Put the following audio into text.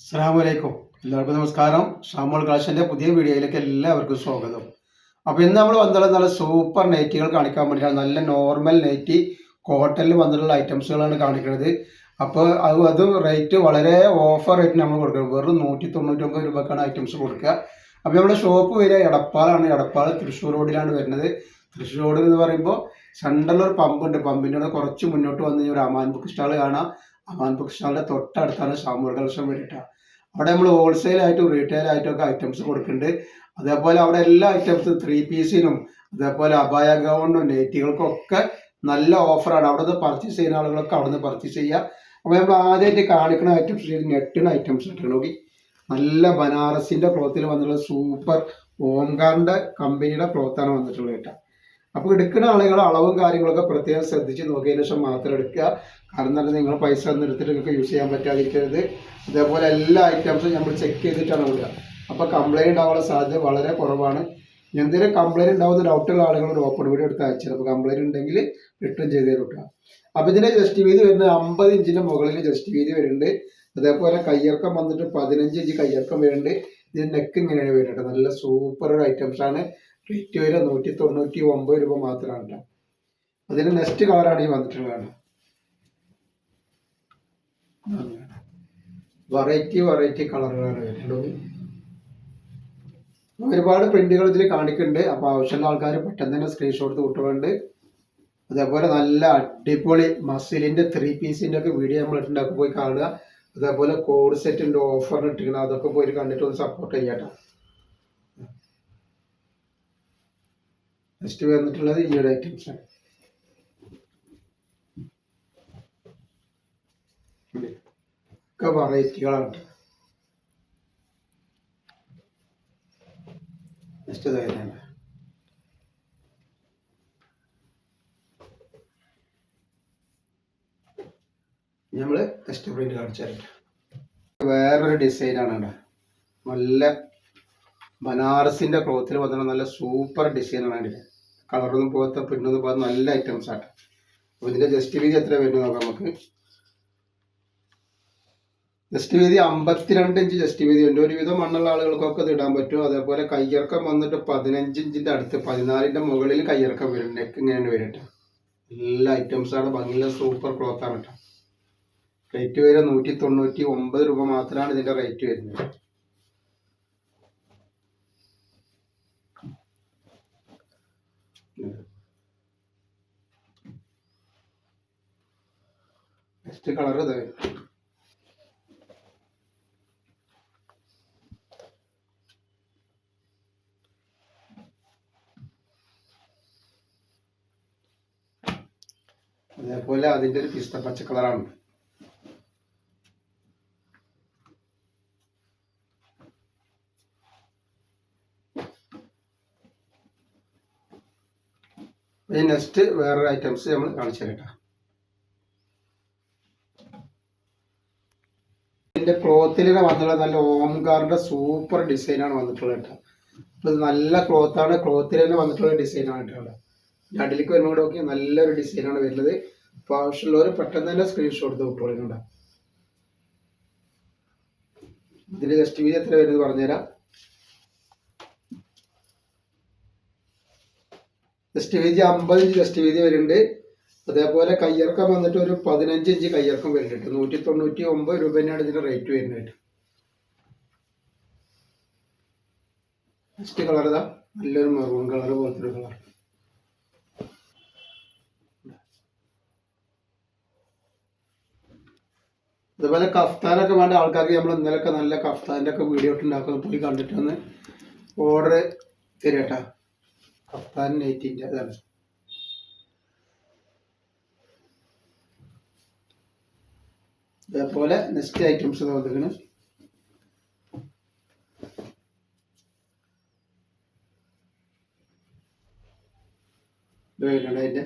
അസ്സാം വലൈക്കും എല്ലാവർക്കും നമസ്കാരം. ഷാമോൾ കളക്ഷന്റെ പുതിയ വീഡിയോയിലേക്ക് എല്ലാവർക്കും സ്വാഗതം. അപ്പോൾ ഇന്ന് നമ്മൾ വന്നിട്ടുള്ള നല്ല സൂപ്പർ നൈറ്റികൾ കാണിക്കാൻ വേണ്ടിയിട്ടാണ്. നല്ല നോർമൽ നൈറ്റി കോട്ടണിൽ വന്നിട്ടുള്ള ഐറ്റംസുകളാണ് കാണിക്കുന്നത്. അപ്പോൾ അത് അതും റേറ്റ് വളരെ ഓഫർ റേറ്റ് നമ്മൾ കൊടുക്കുന്നത് വെറും നൂറ്റി തൊണ്ണൂറ്റൊമ്പത് രൂപക്കാണ് ഐറ്റംസ് കൊടുക്കുക. അപ്പോൾ നമ്മുടെ ഷോപ്പ് വരിക എടപ്പാളാണ്. എടപ്പാൾ തൃശ്ശൂർ റോഡിലാണ് വരുന്നത്. തൃശ്ശൂർ റോഡ് എന്ന് പറയുമ്പോൾ സെൻട്രലിൽ ഒരു പമ്പുണ്ട് പമ്പിന്റെ കുറച്ച് മുന്നോട്ട് വന്ന് കഴിഞ്ഞാൽ ഒരു അമാൻ ബുക്ക് സ്റ്റാൾ കാണാം. അമാൻ ബുക്ക് സ്റ്റാളിന്റെ തൊട്ടടുത്താണ് ഷാമൂർ കളക്ഷൻ വേണ്ടിയിട്ടാണ് അവിടെ നമ്മൾ ഹോൾസെയിൽ ആയിട്ടും റീറ്റെയിൽ ആയിട്ടും ഒക്കെ ഐറ്റംസ് കൊടുക്കുന്നുണ്ട് അതേപോലെ അവിടെ എല്ലാ ഐറ്റംസ് ത്രീ പീസിനും അതേപോലെ അബായ ഗൗണിനും നെറ്റികൾക്കും ഒക്കെ നല്ല ഓഫറാണ് അവിടെ നിന്ന് പർച്ചേസ് ചെയ്യുന്ന ആളുകളൊക്കെ അവിടെ നിന്ന് പർച്ചേസ് ചെയ്യുക അപ്പോൾ നമ്മൾ ആദ്യമായിട്ട് കാണിക്കുന്ന ഐറ്റംസ് നെട്ടിന് ഐറ്റംസ് ഇട്ട് നോക്കി. നല്ല ബനാറസിന്റെ ക്ലോത്തിൽ വന്നിട്ടുള്ള സൂപ്പർ ഓംകാറിന്റെ കമ്പനിയുടെ ക്ലോത്താണ് വന്നിട്ടുള്ളത് കേട്ടോ. അപ്പോൾ എടുക്കുന്ന ആളുകൾ അളവും കാര്യങ്ങളൊക്കെ പ്രത്യേകം ശ്രദ്ധിച്ച് നോക്കിയതിനു ശേഷം മാത്രം എടുക്കുക. കാരണം പറയുക നിങ്ങൾ പൈസ ഒന്നും എടുത്തിട്ട് നിങ്ങൾക്ക് യൂസ് ചെയ്യാൻ പറ്റാതിരിക്കരുത്. അതേപോലെ എല്ലാ ഐറ്റംസും നമ്മൾ ചെക്ക് ചെയ്തിട്ടാണ് വിടുക. അപ്പോൾ കംപ്ലൈന്റ് ഉണ്ടാവാനുള്ള സാധ്യത വളരെ കുറവാണ്. എന്തെങ്കിലും കംപ്ലൈന്റ് ഉണ്ടാവുന്ന ഡൗട്ടുള്ള ആളുകൾ ഒരു ഓപ്പൺ വീഡിയോ എടുത്ത് അയച്ചത് അപ്പോൾ കംപ്ലൈന്റ് ഉണ്ടെങ്കിൽ റിട്ടേൺ ചെയ്ത് കിട്ടുക കേട്ടോ. അപ്പോൾ ഇതിന്റെ ജസ്റ്റ് വീതി വരുന്നത് അമ്പത് ഇഞ്ചിന്റെ മുകളിൽ ജസ്റ്റ് വീതി വരുന്നുണ്ട്. അതേപോലെ കയ്യിറക്കം വന്നിട്ട് പതിനഞ്ച് ഇഞ്ച് കയ്യിറക്കം വരുന്നുണ്ട്. ഇതിന് നെക്ക് ഇങ്ങനെയാണ് വരുന്നത് നല്ല സൂപ്പർ ഒരു ഐറ്റംസ് ആണ്. റേറ്റ് വരെ നൂറ്റി തൊണ്ണൂറ്റി ഒമ്പത് രൂപ മാത്രമാണ് കേട്ടോ അതിന് നെക്സ്റ്റ് കളറാണ് ഈ വന്നിട്ടുള്ളത് വെറൈറ്റി വെറൈറ്റി കളറുകളാണ് വരുന്നത്. ഒരുപാട് പ്രിന്റുകൾ ഇതിൽ കാണിക്കുന്നുണ്ട്. അപ്പോൾ ആവശ്യമുള്ള ആൾക്കാർ പെട്ടെന്ന് തന്നെ സ്ക്രീൻഷോട്ട് കൂട്ടുന്നുണ്ട് അതേപോലെ നല്ല അടിപൊളി മസിലിന്റെ ത്രീ പീസിന്റെ ഒക്കെ വീഡിയോ നമ്മൾ ഇട്ടുണ്ടാക്കി പോയി കാണുക. അതേപോലെ കോഡ് സെറ്റിന്റെ ഓഫറിന് ഇട്ടിരിക്കണം അതൊക്കെ പോയി കണ്ടിട്ട് ഒന്ന് സപ്പോർട്ട് ചെയ്യാട്ടോ. നെക്സ്റ്റ് വന്നിട്ടുള്ളത് ഈ ഒരു ഐറ്റംസ് ആണ്. ഒക്കെ വെറൈറ്റികളാണ് നെക്സ്റ്റ് ഇതായിരുന്നു നമ്മൾ ടെസ്റ്റ് പ്രിന്റ് കാണിച്ചായിട്ട് വേറൊരു ഡിസൈനാണ് കേട്ടോ. നല്ല ബനാറസിന്റെ ക്ലോത്തിൽ വന്നിട്ട് നല്ല സൂപ്പർ ഡിസൈനാണ് അതിന്റെ കളറൊന്നും പോകാത്ത പിന്നൊന്നും പോകാത്ത നല്ല ഐറ്റംസ് ആണ് അപ്പോൾ ഇതിന്റെ ജസ്റ്റ് വീതി എത്ര വരുന്നത് നോക്കാം നമുക്ക്. ജസ്റ്റ് വീതി അമ്പത്തിരണ്ട് ഇഞ്ച് ജസ്റ്റ് വീതി ഉണ്ട്. ഒരുവിധം മണ്ണുള്ള ആളുകൾക്കൊക്കെ ഇത് ഇടാൻ പറ്റും. അതേപോലെ കയ്യിറക്കം വന്നിട്ട് പതിനഞ്ച് ഇഞ്ചിന്റെ അടുത്ത് പതിനാലിന്റെ മുകളിൽ കയ്യിറക്കം വരും. നെക്ക് ഇങ്ങനെയാണ് വരട്ടെ എല്ലാ ആണ്. ഭംഗിയുള്ള സൂപ്പർ ക്ലോത്താണ് കേട്ടോ റേറ്റ് വരെ നൂറ്റി തൊണ്ണൂറ്റി ഒമ്പത് രൂപ മാത്രമാണ് ഇതിന്റെ റേറ്റ് വരുന്നത്. നെക്സ്റ്റ് കളർ ഇതാ അതേപോലെ അതിന്റെ ഒരു പിസ്ത പച്ച കളറാണ് ഈ നെക്സ്റ്റ് വേറൊരു ഐറ്റംസ് നമ്മൾ കാണിച്ചു തരട്ടെ ഇതിന്റെ ക്ലോത്തിൽ വന്നിട്ടുള്ള നല്ല ഓംകാറിന്റെ സൂപ്പർ ഡിസൈനാണ് വന്നിട്ടുള്ളത് കേട്ടോ. ഇത് നല്ല ക്ലോത്താണ് ക്ലോത്തിൽ തന്നെ വന്നിട്ടുള്ള ഡിസൈനാണ് കേട്ടോ രണ്ടിലേക്ക് വരുമ്പോൾ നോക്കി നല്ലൊരു ഡിസൈനാണ് വരുന്നത്. അപ്പോൾ ആവശ്യമുള്ളവർ പെട്ടെന്ന് തന്നെ സ്ക്രീൻഷോട്ട് വിട്ടോളിനുണ്ട് ഇതിന്റെ ജസ്റ്റ് വീതി എത്ര വരുന്നത് പറഞ്ഞുതരാം. ജസ്റ്റ് വീതി അമ്പത് ഇഞ്ച് ജസ്റ്റ് വീതി വരുന്നുണ്ട്. അതേപോലെ കയ്യിറക്കം വന്നിട്ട് ഒരു പതിനഞ്ച് ഇഞ്ച് കയ്യിറക്കം വരുന്നുണ്ട്. നൂറ്റി തൊണ്ണൂറ്റി ഒമ്പത് രൂപ തന്നെയാണ് ഇതിന്റെ റേറ്റ് വരുന്നത്. നെക്സ്റ്റ് കളർ ഇതാ. നല്ലൊരു മെറൂൺ കളർ പോലത്തെ ഒരു കളർ അതുപോലെ കഫ്താനൊക്കെ വേണ്ട ആൾക്കാർക്ക് നമ്മൾ ഇന്നലെയൊക്കെ നല്ല കഫ്താന്റെ ഒക്കെ വീഡിയോ ഇട്ടുണ്ടാക്കുന്നത് പോയി കണ്ടിട്ട് ഒന്ന് ഓർഡർ തരട്ടാ കഫ്താൻ നൈറ്റിന്റെ അതാണ് അതേപോലെ നെക്സ്റ്റ് ഐറ്റംസ് ഇത് വരുന്നുണ്ട് അതിന്റെ